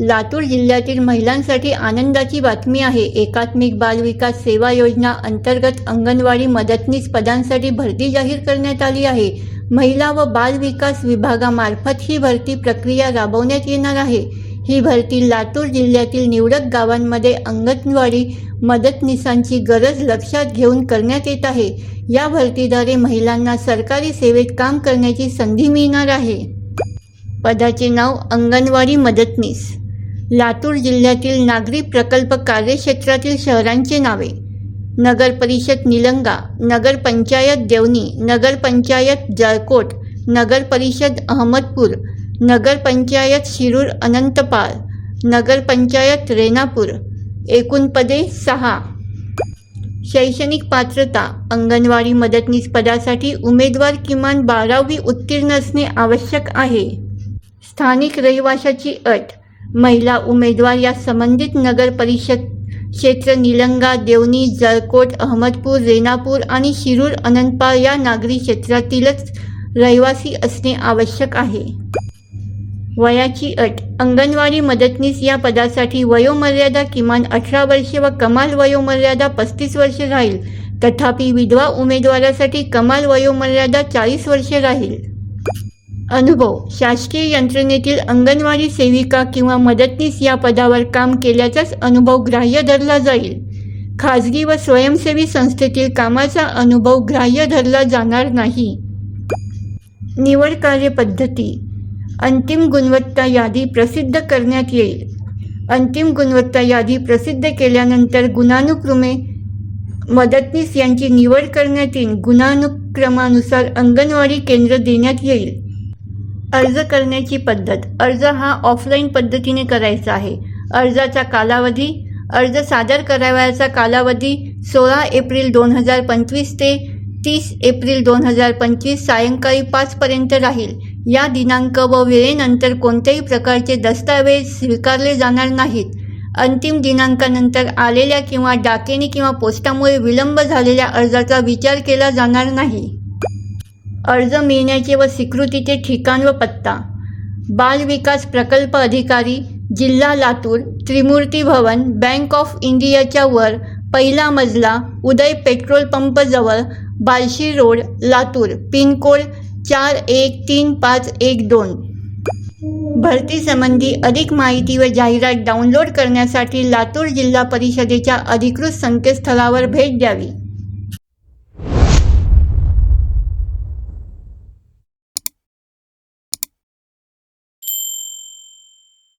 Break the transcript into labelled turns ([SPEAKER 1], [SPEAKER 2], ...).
[SPEAKER 1] लातूर जिल्ह्यातील महिलांसाठी आनंदाची बातमी आहे. एकात्मिक बाल विकास सेवा योजना अंतर्गत अंगणवाडी मदतनीस पदांसाठी भरती जाहीर करण्यात आली आहे. महिला व बाल विकास विभागामार्फत ही भरती प्रक्रिया राबवण्यात येणार आहे. ही भरती लातूर जिल्ह्यातील निवडक गावांमध्ये अंगणवाडी मदतनीसांची गरज लक्षात घेऊन करण्यात येत आहे. या भरतीद्वारे महिलांना सरकारी सेवेत काम करण्याची संधी मिळणार आहे. पदाचे नाव अंगणवाडी मदतनीस. लातूर जिल्ह्यातील नागरी प्रकल्प कार्यक्षेत्रातील शहरांचे नावे. नगर परिषद निलंगा नगर पंचायत देवणी नगर पंचायत जळकोट नगर परिषद अहमदपूर नगर पंचायत शिरूर अनंतपाळ नगर पंचायत रेणापूर. एकूण पदे सहा. शैक्षणिक पात्रता अंगणवाडी मदतनीस पदासाठी उमेदवार किमान बारावी उत्तीर्ण असणे आवश्यक आहे. स्थानिक रहिवाशाची अट महिला उमेदवार या संबंधित नगर परिषद क्षेत्र निलंगा देवणी जळकोट अहमदपूर रेणापूर आणि शिरूर अनंतपाळ या नागरी क्षेत्रातीलच रहिवासी असणे आवश्यक आहे. वयाची अट. अंगणवाडी मदतनीस या पदासाठी वयोमर्यादा किमान अठरा वर्षे व कमाल वयोमर्यादा पस्तीस वर्षे राहील. तथापि विधवा उमेदवारासाठी कमाल वयोमर्यादा चाळीस वर्षे राहील. अनुभव. शासकीय यंत्रणेतील अंगणवाडी सेविका किंवा मदतनीस या पदावर काम केल्याचाच अनुभव ग्राह्य धरला जाईल. खाजगी व स्वयंसेवी संस्थेतील कामाचा अनुभव ग्राह्य धरला जाणार नाही. निवड कार्यपद्धती अंतिम गुणवत्ता यादी प्रसिद्ध करण्यात येईल. अंतिम गुणवत्ता यादी प्रसिद्ध केल्यानंतर गुणानुक्रमे मदतनीस यांची निवड करण्यात येईल. गुणानुक्रमानुसार अंगणवाडी केंद्र देण्यात येईल. अर्ज करण्याची पद्धत. अर्ज हा ऑफलाईन पद्धतीने करायचा आहे. अर्जाचा कालावधी अर्ज सादर करावयाचा कालावधी सोळा एप्रिल दोन हजार पंचवीस ते तीस एप्रिल दोन हजार पंचवीस सायंकाळी पाचपर्यंत राहील. या दिनांक व वेळेनंतर कोणत्याही प्रकारचे दस्तावेज स्वीकारले जाणार नाहीत. अंतिम दिनांकानंतर आलेल्या किंवा डाकेने किंवा पोस्टामुळे विलंब झालेल्या अर्जाचा विचार केला जाणार नाही. अर्ज मिळण्याचे व स्वीकृतीचे ठिकाण व पत्ता. बाल विकास प्रकल्प अधिकारी जिल्हा लातूर त्रिमूर्ती भवन बँक ऑफ इंडियाच्या वर पहिला मजला Uday petrol पंपजवळ Balshi road Latur pin code चार एक तीन पाच एक दोन. भरतीसंबंधी अधिक माहिती व जाहिरात डाउनलोड करण्यासाठी लातूर जिल्हा परिषदेच्या अधिकृत संकेतस्थळावर भेट द्यावी.